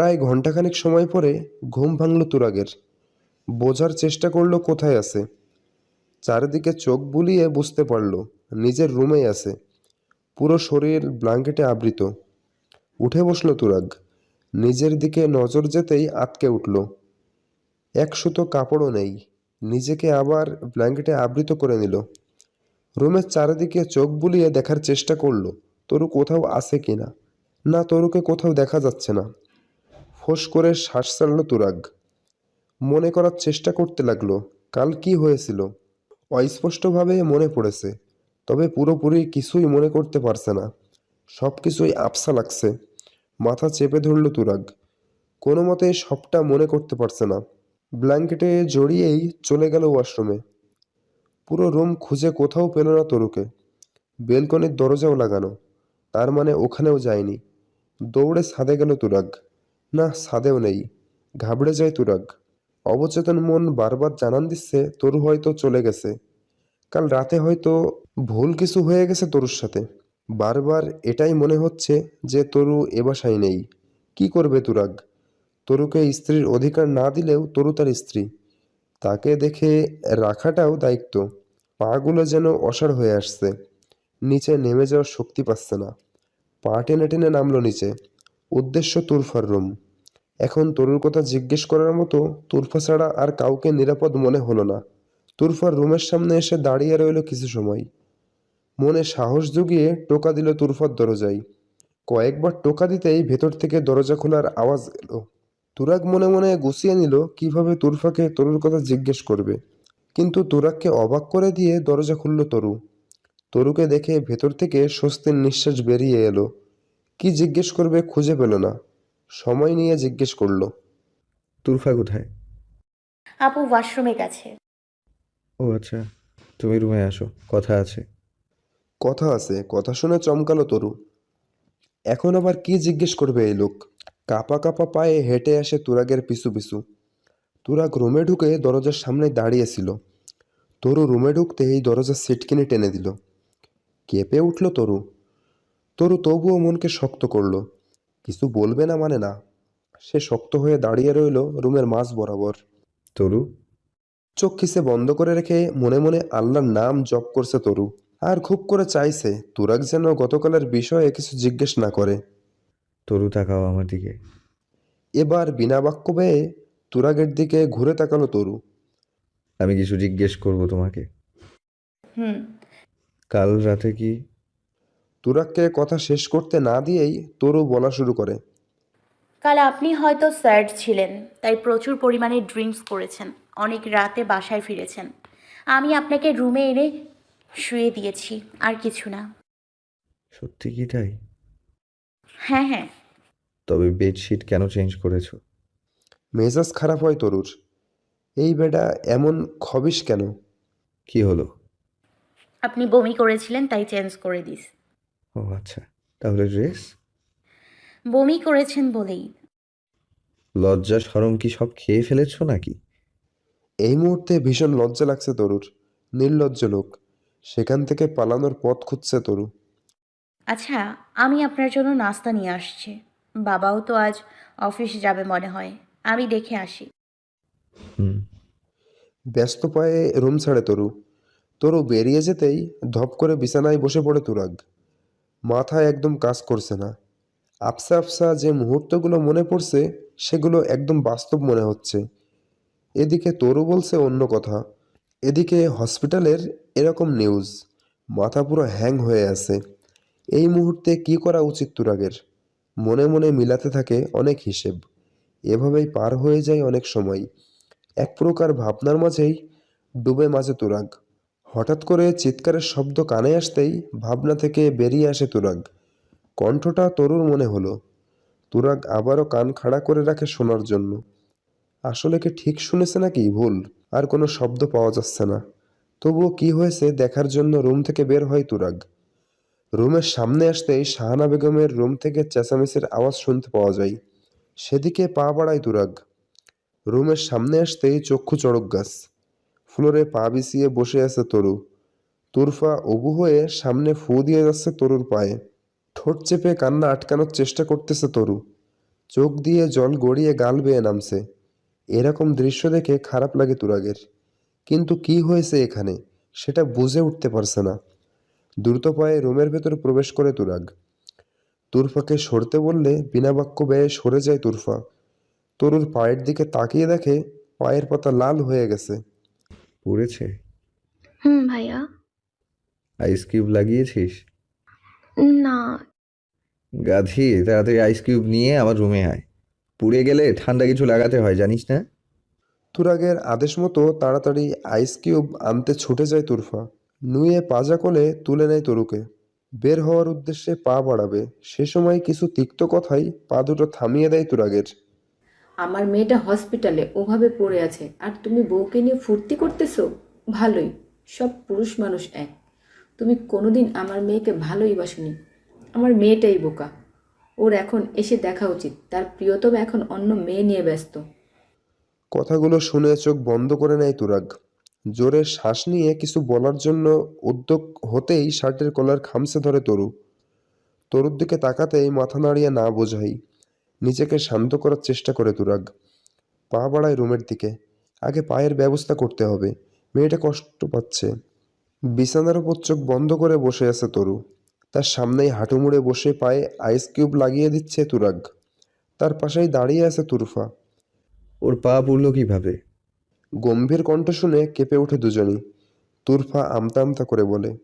প্রায় ঘন্টাখানেক সময় পরে ঘুম ভাঙল তুরাগের। বোঝার চেষ্টা করল কোথায় আছে। চারিদিকে চোখ বুলিয়ে বুঝতে পারল, নিজের রুমেই আছে। পুরো শরীর ব্ল্যাঙ্কেটে আবৃত। উঠে বসল তুরাগ। নিজের দিকে নজর যেতেই আটকে উঠল। এক সুতো কাপড়ও নেই। নিজেকে আবার ব্ল্যাঙ্কেটে আবৃত করে নিল। রুমের চারিদিকে চোখ বুলিয়ে দেখার চেষ্টা করল, তরু কোথাও আছে কিনা? না তরুকে কোথাও দেখা যাচ্ছে না। ফোঁস করে শ্বাস ছাড়ল তুরাগ। মনে করার চেষ্টা করতে লাগল, কাল কি হয়েছিল? অস্পষ্টভাবে মনে পড়েছে, তবে পুরোপুরি কিছুই মনে করতে পারছে না। সব কিছুই আবসা লাগছে, মাথা চেপে ধরল তুরাগ। কোনো মতে সবটা মনে করতে পারছে না। ব্ল্যাঙ্কেটে জড়িয়েই চলে গেল ওয়াশরুমে। পুরো রুম খুঁজে কোথাও পেল না তরুকে। বেলকনির দরজাও লাগানো, তার মানে ওখানেও যায়নি। দৌড়ে ছাদে গেল তুরাগ। না ছাদেও নেই। ঘাবড়ে যায় তুরাগ। অবচেতন মন বারবার জানান দিচ্ছে, তরু হয়তো চলে গেছে। কাল রাতে হয়তো ভুল কিছু হয়ে গেছে তরুর সাথে। বারবার এটাই মনে হচ্ছে যে তরু এ বাসায় নেই। কি করবে তুরাগ? তরুকে স্ত্রীর অধিকার না দিলেও তরু তার স্ত্রী। তাকে দেখে রাখাটাও দায়িত্ব। পাগুলো যেন অসাড় হয়ে আসছে। নিচে নেমে যাওয়ার শক্তি পাচ্ছে না। পা টেনে টেনে নামলো নিচে। উদ্দেশ্য তুরফার রুম এখন তরুর কথা জিজ্ঞেস করার মতো তুরফা ছাড়া আর কাউকে নিরাপদ মনে হলো না। তুরফার রুমের সামনে এসে দাঁড়িয়ে রইল কিছু সময়। মনে সাহস জুগিয়ে টোকা দিল তুরফার দরজায়। কয়েকবার টোকা দিতেই ভেতর থেকে দরজা খোলার আওয়াজ এলো। তুরাগ মনে মনে গুছিয়ে নিল কীভাবে তুরফাকে তরুর কথা জিজ্ঞেস করবে। কিন্তু তুরাগকে অবাক করে দিয়ে দরজা খুলল তরু। তরুকে দেখে ভেতর থেকে স্বস্তির নিঃশ্বাস বেরিয়ে এলো। কি জিজ্ঞেস করবে খুঁজে পেল না। সময় নিয়ে জিজ্ঞেস করল। তুরফা কোথায়? আপু ওয়াশরুমে গেছে। ও আচ্ছা তুমি রুমে আসো কথা আছে। কথা আছে কথা শুনে চমকালো তরু। এখন আবার কি জিজ্ঞেস করবে এই লোক? কাপা কাপা পায়ে হেঁটে আসে তুরাগের পিছু পিছু। তুরাগ রুমে ঢুকে দরজার সামনে দাঁড়িয়েছিল তরু রুমে ঢুকতে এই দরজার সিটকিনি টেনে দিল। কেঁপে উঠল তরু। তরু তবুও মনকে শক্ত করল। কিছু বলবে না মানে না। সে শক্ত হয়ে দাঁড়িয়ে রইল রুমের মাঝ বরাবর। তরু চোখ খিসে বন্ধ করে রেখে মনে মনে আল্লাহর নাম জপ করছে তরু। আর খুব করে চাইছে তুরাগ যেন গতকালের বিষয়ে কিছু জিজ্ঞেস না করে। তরু তাকাও আমার দিকে। এবার বিনা বাক্য বেয়ে তুরাগের দিকে ঘুরে তাকালো তরু। আমি কিছু জিজ্ঞেস করব তোমাকে। হুম। কাল রাতে কি তুরাগকে কথা শেষ করতে না দিয়েই তরু বলা শুরু করে। কাল আপনি হয়তো স্যাড ছিলেন তাই প্রচুর পরিমাণে ড্রিঙ্কস করেছেন অনেক রাতে বাসায় ফিরেছেন। আমি আপনাকে রুমে এনে শুয়ে দিয়েছি আর কিছু না। সত্যি কি তাই? হ্যাঁ হ্যাঁ। তবে বেডশিট কেন চেঞ্জ করেছ? মেজাজ খারাপ হয় তরুর। এই বেডা এমন খবিস কেন? কি হলো? আপনি বমি করেছিলেন তাই চেঞ্জ করে দিস। ও আচ্ছা। তাহলে ড্রেস বমি করেছেন বলেই। লজ্জা সরম কি সব খেয়ে ফেলেছো নাকি? এই মুহূর্তে ভীষণ লজ্জা লাগছে তরুর। নির্লজ্জ লোক। সেখান থেকে পালানোর পথ খুঁজছে তরু। আচ্ছা আমি আপনার জন্য নাস্তা নিয়ে আসছি। বাবাও তো আজ অফিস যাবে মনে হয়। আমি দেখে আসি। হুম। ব্যস্ত পায়ে রুম ছাড়ে তরু। তরু বেরিয়ে যেতেই ধপ করে বিছানায় বসে পড়ে তুরাগ। মাথায় একদম কাজ করছে না। আফসা আফসা যে মুহূর্তগুলো মনে পড়ছে, সেগুলো একদম বাস্তব মনে হচ্ছে। এদিকে তরু বলছে অন্য কথা। এদিকে হসপিটালের এরকম নিউজ মাথা পুরো হ্যাং হয়ে আছে। এই মুহূর্তে কি করা উচিত তুরাগের? মনে মনে মিলাতে থাকে অনেক হিসেব। এভাবেই পার হয়ে যায় অনেক সময়। এক প্রকার ভাবনার মাঝেই ডুবে মাঝে তুরাগ। হঠাৎ করে চিৎকারের শব্দ কানে আসতেই ভাবনা থেকে বেরিয়ে আসে তুরাগ। কণ্ঠটা তরুর মনে হলো। তুরাগ আবারও কান খাড়া করে রাখে শোনার জন্য। আসলে কি ঠিক শুনেছে নাকি? ভুল। আর কোনো শব্দ পাওয়া যাচ্ছে না। তবুও কি হয়েছে দেখার জন্য রুম থেকে বের হয় তুরাগ। রুমের সামনে আসতেই শাহানা বেগমের রুম থেকে চেঁচামেচির আওয়াজ শুনতে পাওয়া যায়। সেদিকে পা বাড়ায় তুরাগ। রুমের সামনে আসতেই চক্ষু চড়ক গাছ। ফ্লোরে পা বিছিয়ে বসে আছে তরু। তুরফা অবু হয়ে সামনে ফু দিয়ে যাচ্ছে তরুর পায়ে। ঠোঁট চেপে কান্না আটকানোর চেষ্টা করতেছে তরু। চোখ দিয়ে জল গড়িয়ে গাল বেয়ে নামছে। এরকম দৃশ্য দেখে খারাপ লাগে তুরাগের। কিন্তু কি হয়েছে এখানে, সেটা বুঝে উঠতে পারছে না। দ্রুত পায়ে রুমের ভেতর প্রবেশ করে তুরাগ। তুরফাকে সরতে বললে বিনা বাক্য ব্যয়ে সরে যায় তুরফা। তরুর পায়ের দিকে তাকিয়ে দেখে পায়ের পাতা লাল হয়ে গেছে। পড়েছে? হুম ভাইয়া। আইস কিউব লাগিয়েছিস? না। গাধি তাড়াতাড়ি আইস কিউব নিয়ে আমার রুমে আয়। পুড়ে গেলে ঠান্ডা কিছু লাগাতে হয় জানিস না? তুরাগের আদেশ মতো তাড়াতাড়ি আইস কিউব আনতে ছুটে যায় তুরফা। নুয়ে পাজা কোলে তুলে নেয় তরুকে। বের হওয়ার উদ্দেশ্যে পা বাড়াবে। সে সময় কিছু তিক্ত কথাই পা দুটো থামিয়ে দেয় তুরাগের। আমার মেয়েটা হসপিটালে ওভাবে পড়ে আছে। আর তুমি বউকে নিয়ে ফুর্তি করতেছো? ভালোই, সব পুরুষ মানুষ এক। তুমি কোনোদিন আমার মেয়েকে ভালোই বাসনি। আমার মেয়েটাই বোকা। ওর এখন এসে দেখা উচিত। তার প্রিয়তম এখন অন্য মেয়ে নিয়ে ব্যস্ত। কথাগুলো শুনে চোখ বন্ধ করে নেয় তুরাগ। জোরে শ্বাস নিয়ে কিছু বলার জন্য উদ্যোগ হতেই শার্টের কলার খামসে ধরে তরু। তরুর দিকে তাকাতেই মাথা নাড়িয়ে না বোঝাই। নিজেকে শান্ত করার চেষ্টা করে তুরাগ। পা বাড়ায় রুমের দিকে। আগে পায়ের ব্যবস্থা করতে হবে। মেয়েটা কষ্ট পাচ্ছে। বিছানার উপর চোখ বন্ধ করে বসে আছে তরু। তার সামনেই হাঁটু মুড়ে বসে পায়ে আইস কিউব লাগিয়ে দিচ্ছে তুরাগ। তার পাশেই দাঁড়িয়ে আছে তুরফা। ওর পা পুড়লো কীভাবে? গম্ভীর কণ্ঠ শুনে কেঁপে ওঠে দুজনই। তুরফা আমতা আমতা করে বলে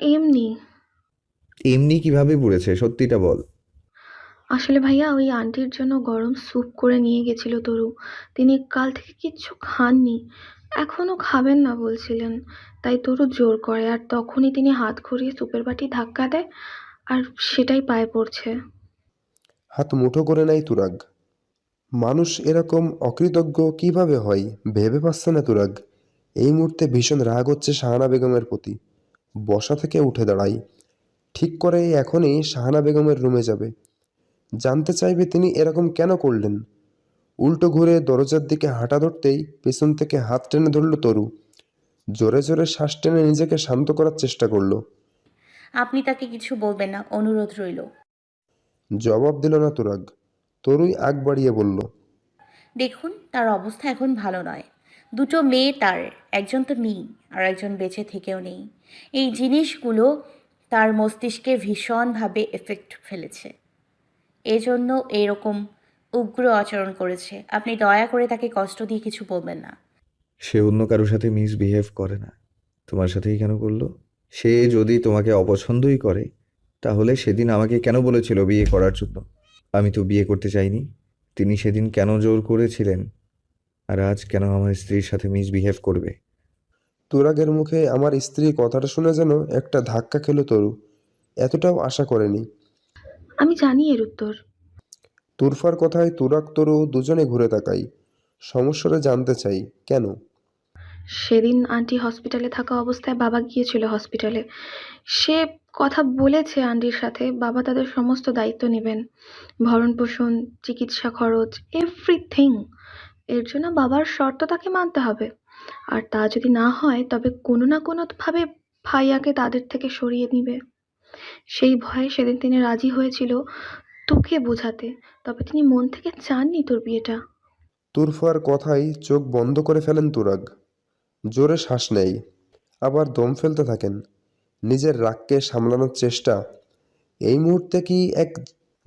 এমনি। এমনি কীভাবে পুড়েছে সত্যিটা বল। আসলে ভাইয়া, ওই আন্টির জন্য গরম স্যুপ করে নিয়ে গেছিল তরু। তিনি কাল থেকে কিচ্ছু খাননি। এখনও খাবেন না বলছিলেন। তাই তরু জোর করে, আর তখনই তিনি হাত ঘুরিয়ে স্যুপের বাটি ধাক্কা দেয়, আর সেটাই পায়ে পড়ছে। হাত মুঠো করে নেয় তুরাগ। মানুষ এরকম অকৃতজ্ঞ কীভাবে হয়, ভেবে পাচ্ছে না তুরাগ। এই মুহূর্তে ভীষণ রাগ হচ্ছে শাহানা বেগমের প্রতি। বসা থেকে উঠে দাঁড়াই ঠিক করে এখনই শাহানা বেগমের রুমে যাবে। জানতে চাইবে তিনি এরকম কেন করলেন। উল্টো ঘুরে দরজার দিকে হাঁটা ধরতেই পেছন থেকে হাত টেনে ধরল তরু। জোরে জোরে শ্বাস টেনে নিজেকে শান্ত করার চেষ্টা করল। আপনি তাকে কিছু বলবেন না অনুরোধ রইল। জবাব দিল না তুরাগ। তরুই আগ বাড়িয়ে বলল দেখুন তার অবস্থা এখন ভালো নয়। দুটো মেয়ে তার একজন তো নেই আর একজন বেঁচে থেকেও নেই। এই জিনিসগুলো তার মস্তিষ্কে ভীষণভাবে এফেক্ট ফেলেছে। এজন্য এরকম উগ্র আচরণ করেছে। আপনি দয়া করে তাকে কষ্ট দিয়ে কিছু বলবেন না। সে অন্য কারোর সাথে মিসবিহেভ করে না। তোমার সাথেই কেন করল? সে যদি তোমাকে অপছন্দই করে তাহলে সেদিন আমাকে কেন বলেছিল বিয়ে করার জন্য? আমি তো বিয়ে করতে চাইনি। তিনি সেদিন কেন জোর করেছিলেন? আর আজ কেন আমার স্ত্রীর সাথে মিসবিহেভ করবে? তুরাগের মুখে আমার স্ত্রী কথাটা শুনে যেন একটা ধাক্কা খেলো তরু। এতটাও আশা করেনি। আমি জানি এর উত্তর। তুরফার কথায় তুরাগ তরু দুজনে ঘুরে তাকাই। সমস্যাটা জানতে চাই কেন? সেদিন আন্টি হসপিটালে থাকা অবস্থায় বাবা গিয়েছিল হসপিটালে। সে কথা বলেছে আন্টির সাথে বাবা তাদের সমস্ত দায়িত্ব নেবেন। ভরণ পোষণ চিকিৎসা খরচ এভরিথিং এর জন্য বাবার শর্ত তাকে মানতে হবে। আর তা যদি না হয় তবে কোনো না কোনোভাবে ভাইয়াকে তাদের থেকে সরিয়ে নিবে। সেই ভয়ে সেদিন তিনি রাজি হয়েছিল তোকে বোঝাতে, তবে তিনি মন থেকে চাননি তোর বিয়েটা। তুরফার কথায় চোখ বন্ধ করে ফেলেন তুরাগ। জোরে শ্বাস নেয় আবার দম ফেলতে থাকেন। নিজের রাগকে সামলানোর চেষ্টা। এই মুহূর্তে কি এক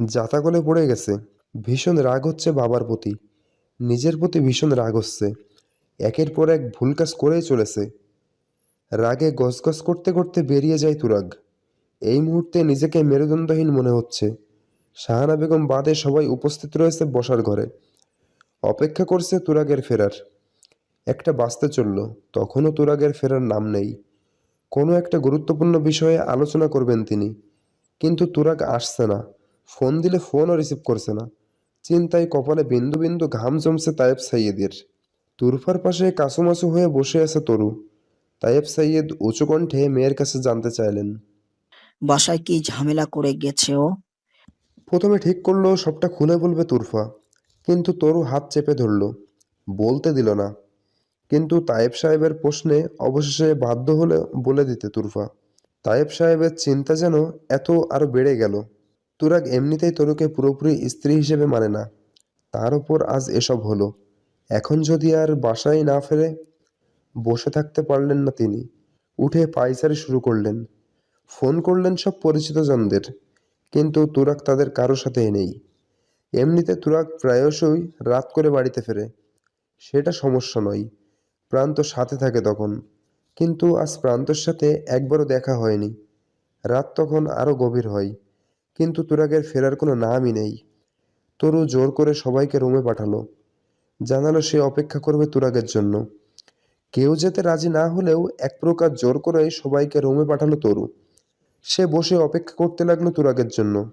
জাতাকলে পড়ে গেছে? ভীষণ রাগ হচ্ছে বাবার প্রতি। নিজের প্রতি ভীষণ রাগ হচ্ছে। একের পর এক ভুল কাজ করেই চলেছে। রাগে গসগস করতে করতে বেরিয়ে যায় তুরাগ। এই মুহূর্তে নিজেকে মেরুদণ্ডহীন মনে হচ্ছে। শাহানা বেগম বাদে সবাই উপস্থিত রয়েছে বসার ঘরে। অপেক্ষা করছে তুরাগের ফেরার। একটা বাঁচতে চলল, তখনও তুরাগের ফেরার নাম নেই। কোনো একটা গুরুত্বপূর্ণ বিষয়ে আলোচনা করবেন তিনি। কিন্তু তুরাগ আসছে না। ফোন দিলে ফোনও রিসিভ করছে না। চিন্তায় কপালে বিন্দু বিন্দু ঘাম জমছে তায়েব সাইয়েদের। তুরফার পাশে কাসুমাসু হয়ে বসে আছে তরু। তায়েব সাইয়েদ উঁচু কণ্ঠে মেয়ের কাছে জানতে চাইলেন। বাসায় কি ঝামেলা করে গেছে ও প্রথমে ঠিক করল, সবটা খুলে বলবে তুরফা। কিন্তু তরু হাত চেপে ধরল। বলতে দিল না। কিন্তু তায়েব সাহেবের প্রশ্নে অবশেষে বাধ্য হলে বলে দিতে তুরফা। তায়েব সাহেবের চিন্তা যেন এত আরও বেড়ে গেল। তুরাগ এমনিতেই তরুকে পুরোপুরি স্ত্রী হিসেবে মানে না। তার ওপর আজ এসব হলো। এখন যদি আর বাসায় না ফেরে, বসে থাকতে পারলেন না তিনি। উঠে পাইচারি শুরু করলেন। ফোন করলেন সব পরিচিত জনদের কিন্তু তুরাগ তাদের কারও সাথে নেই। এমনিতে তুরাগ প্রায়শই রাত করে বাড়িতে ফেরে। সেটা সমস্যা নয়, প্রান্ত সাথে থাকে তখন। কিন্তু আজ প্রান্তর সাথে একবারও দেখা হয়নি। রাত তখন আরও গভীর হয়, কিন্তু তুরাগের ফেরার কোনো নামই নেই। তরু জোর করে সবাইকে রুমে পাঠালো। জানালো সে অপেক্ষা করবে তুরাগের জন্য। কেউ যেতে রাজি না হলেও এক প্রকার জোর করে সবাইকে রুমে পাঠালো তরু। সে বসে অপেক্ষা করতে লাগল তুরাগের জন্য।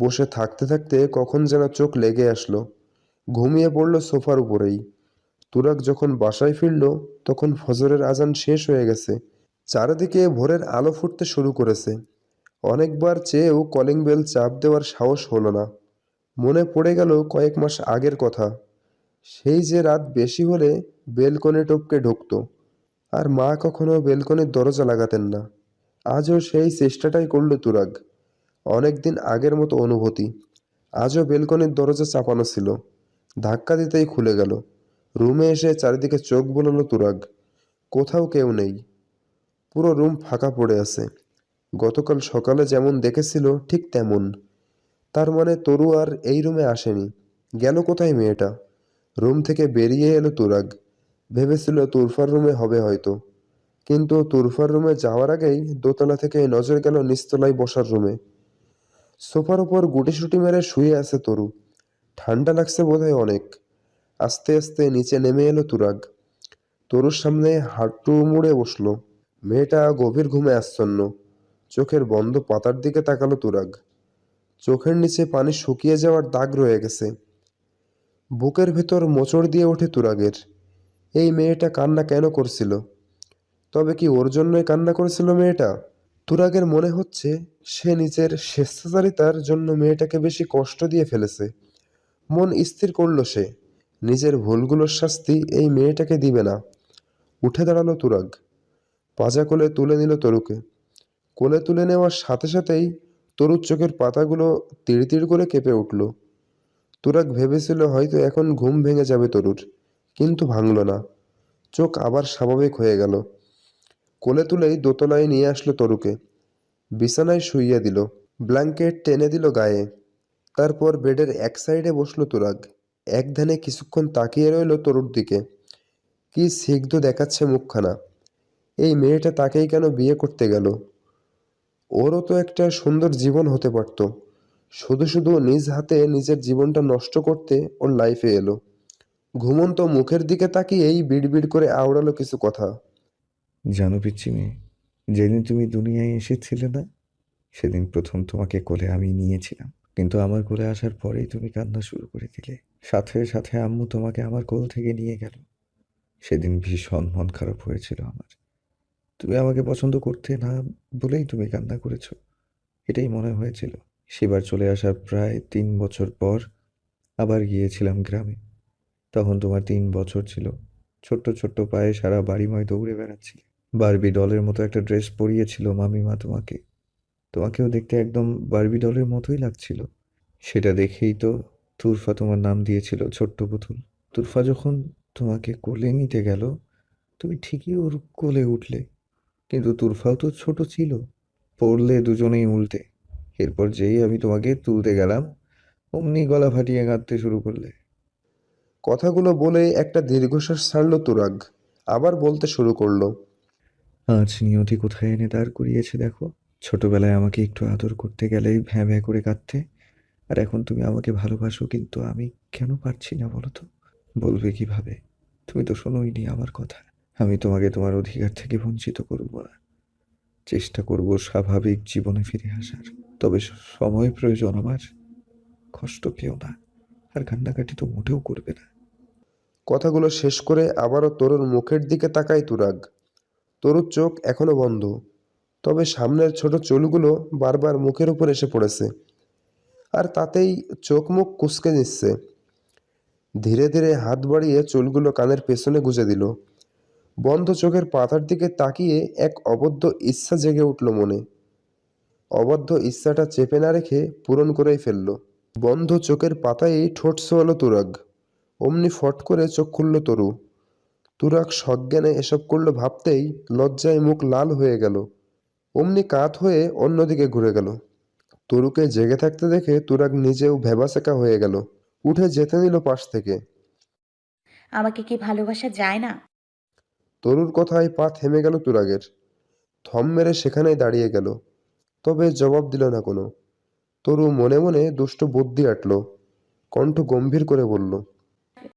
বসে থাকতে থাকতে কখন যেন চোখ লেগে আসলো। ঘুমিয়ে পড়ল সোফার উপরেই। তুরাগ যখন বাসায় ফিরল, তখন ফজরের আজান শেষ হয়ে গেছে। চারিদিকে ভোরের আলো ফুটতে শুরু করেছে। অনেকবার চেয়েও কলিং বেল চাপ দেওয়ার সাহস হলো না। মনে পড়ে গেল কয়েক মাস আগের কথা। সেই যে রাত বেশি হলে বেলকনে টপকে ঢুকতো। আর মা কখনো বেলকনির দরজা লাগাতেন না। আজও সেই চেষ্টাটাই করল তুরাগ। অনেকদিন আগের মতো অনুভূতি। আজও বেলকনির দরজা চাপানো ছিল। ধাক্কা দিতেই খুলে গেল। রুমে এসে চারিদিকে চোখ বুলালো তুরাগ। কোথাও কেউ নেই। পুরো রুম ফাঁকা পড়ে আছে। গতকাল সকালে যেমন দেখেছিল, ঠিক তেমন। তার মানে তরু আর এই রুমে আসেনি। গেল কোথায় মেয়েটা? রুম থেকে বেরিয়ে এলো তুরাগ। ভেবেছিল তুরফার রুমে হবে হয়তো। কিন্তু তুরফার রুমে যাওয়ার আগেই দোতলা থেকে নজর গেল নিচতলায় বসার রুমে। সোফার উপর গুটিসুটি মেরে শুয়ে আছে তরু। ঠান্ডা লাগছে বোধহয় অনেক। আস্তে আস্তে নিচে নেমে এলো তুরাগ। তরুর সামনে হাঁটু মুড়ে বসল। মেয়েটা গভীর ঘুমে আচ্ছন্ন। চোখের বন্ধ পাতার দিকে তাকালো তুরাগ। চোখের নিচে পানি শুকিয়ে যাওয়ার দাগ রয়ে গেছে। বুকের ভেতর মোচড় দিয়ে ওঠে তুরাগের। এই মেয়েটা কান্না কেন করছিল? তবে কি ওর জন্যই কান্না করেছিল মেয়েটা? তুরাগের মনে হচ্ছে সে নিজের স্বেচ্ছাচারিতার জন্য মেয়েটাকে বেশি কষ্ট দিয়ে ফেলেছে। মন স্থির করল সে। নিজের ভুলগুলোর শাস্তি এই মেয়েটাকে দিবে না। উঠে দাঁড়াল তুরাগ। পাজা কোলে তুলে নিল তরুকে। কোলে তুলে নেওয়ার সাথে সাথেই তরুর চোখের পাতাগুলো তিড় তিড় করে কেঁপে উঠল। তুরাগ ভেবেছিল হয়তো এখন ঘুম ভেঙে যাবে তরুর, কিন্তু ভাঙল না। চোখ আবার স্বাভাবিক হয়ে গেল। কোলে তুলেই দোতলায় নিয়ে আসলো তরুকে। বিছানায় শুইয়ে দিল, ব্ল্যাঙ্কেট টেনে দিল গায়ে। তারপর বেডের এক সাইডে বসল তুরাগ। এক ধ্যানে কিছুক্ষণ তাকিয়ে রইল তরুর দিকে। কি সিগ্ধ দেখাচ্ছে মুখখানা। এই মেয়েটা তাকেই কেন বিয়ে করতে গেল? ওরও তো একটা সুন্দর জীবন হতে পারত। শুধু শুধু নিজ হাতে নিজের জীবনটা নষ্ট করতে ওর লাইফে এলো। ঘুমন্ত মুখের দিকে তাকিয়েই বিড়বিড় করে আওড়ালো কিছু কথা। জানো পিচ্ছি মেয়ে যেদিন তুমি দুনিয়ায় এসেছিলে না, সেদিন প্রথম তোমাকে কোলে আমি নিয়েছিলাম। কিন্তু আমার কোলে আসার পরেই তুমি কান্না শুরু করে দিলে। সাথে সাথে আম্মু তোমাকে আমার কোল থেকে নিয়ে গেল। সেদিন ভীষণ মন খারাপ হয়েছিল আমার। তুমি আমাকে পছন্দ করতে না বলেই তুমি কান্না করেছ। এটাই মনে হয়েছিল। সেবার চলে আসার প্রায় তিন বছর পর আবার গিয়েছিলাম গ্রামে। তখন তোমার তিন বছর ছিল। ছোট্ট ছোট্ট পায়ে সারা বাড়িময় দৌড়ে বেড়াচ্ছিলে। বারবি ডলের মতো একটা ড্রেস পরিয়েছিল মামিমা তোমাকে। তোমাকেও দেখতে একদম বারবি ডলের মতোই লাগছিল। সেটা দেখেই তো তুরফা তোমার নাম দিয়েছিল, ছোট্ট পুতুল। তুরফা যখন তোমাকে কোলে নিতে গেল, তুমি ঠিকই ওর কোলে উঠলে। কিন্তু তুরফাও তো ছোট ছিল, পড়লে দুজনেই উল্টে। এরপর যেই আমি তোমাকে তুলতে গেলাম, অমনি গলা ফাটিয়ে কাঁদতে শুরু করলে। কথাগুলো বলে একটা দীর্ঘশ্বাস ছাড়লো তুরাগ। আবার বলতে শুরু করল আজ নিয়তি কোথায় এনে দাঁড় করিয়েছে দেখো। ছোটবেলায় আমাকে একটু আদর করতে গেলেই ভ্যাঁ ভ্যাঁ করে কাঁদতে। আর এখন তুমি আমাকে ভালোবাসো, কিন্তু আমি কেন পারছি না বলো তো? বলবে কীভাবে? তুমি তো শোনোইনি আমার কথা। আমি তোমাকে তোমার অধিকার থেকে বঞ্চিত করব না। চেষ্টা করব স্বাভাবিক জীবনে ফিরে আসার। তবে সময় প্রয়োজন আমার। কষ্ট পেও না। আর কান্নাকাটি তো মোটেও করবে না। কথাগুলো শেষ করে আবারও তরুর মুখের দিকে তাকায় তুরাগ। তরুর চোখ এখনও বন্ধ। তবে সামনের ছোট চুলগুলো বারবার মুখের উপর এসে পড়েছে। আর তাতেই চোখ মুখ কুচকে নিচ্ছে। ধীরে ধীরে হাত বাড়িয়ে চুলগুলো কানের পেছনে গুজে দিল। বন্ধ চোখের পাতার দিকে তাকিয়ে এক অবদ্ধ ইচ্ছা জেগে উঠল মনে। অবাধ্য ইচ্ছাটা চেপে না রেখে পূরণ করেই ফেলল। বন্ধ চোখের পাতায়ই ঠোঁট ছোয়ালো তুরাগ। অমনি ফট করে চোখ খুলল তরু। তুরাগ সজ্ঞানে এসব করল ভাবতেই লজ্জায় মুখ লাল হয়ে গেল। অমনি কাত হয়ে অন্যদিকে ঘুরে গেল। তরুকে জেগে থাকতে দেখে তুরাগ নিজেও ভেবাসেকা হয়ে গেল। উঠে যেতে নিল পাশ থেকে। আমাকে কি ভালোবাসা যায় না? তরুর কথায় পা থেমে গেল তুরাগের। থম মেরে সেখানেই দাঁড়িয়ে গেল। তবে জবাব দিল না কোনো। তরু মনে মনে দুষ্ট বুদ্ধি আটল। কণ্ঠ গম্ভীর করে বলল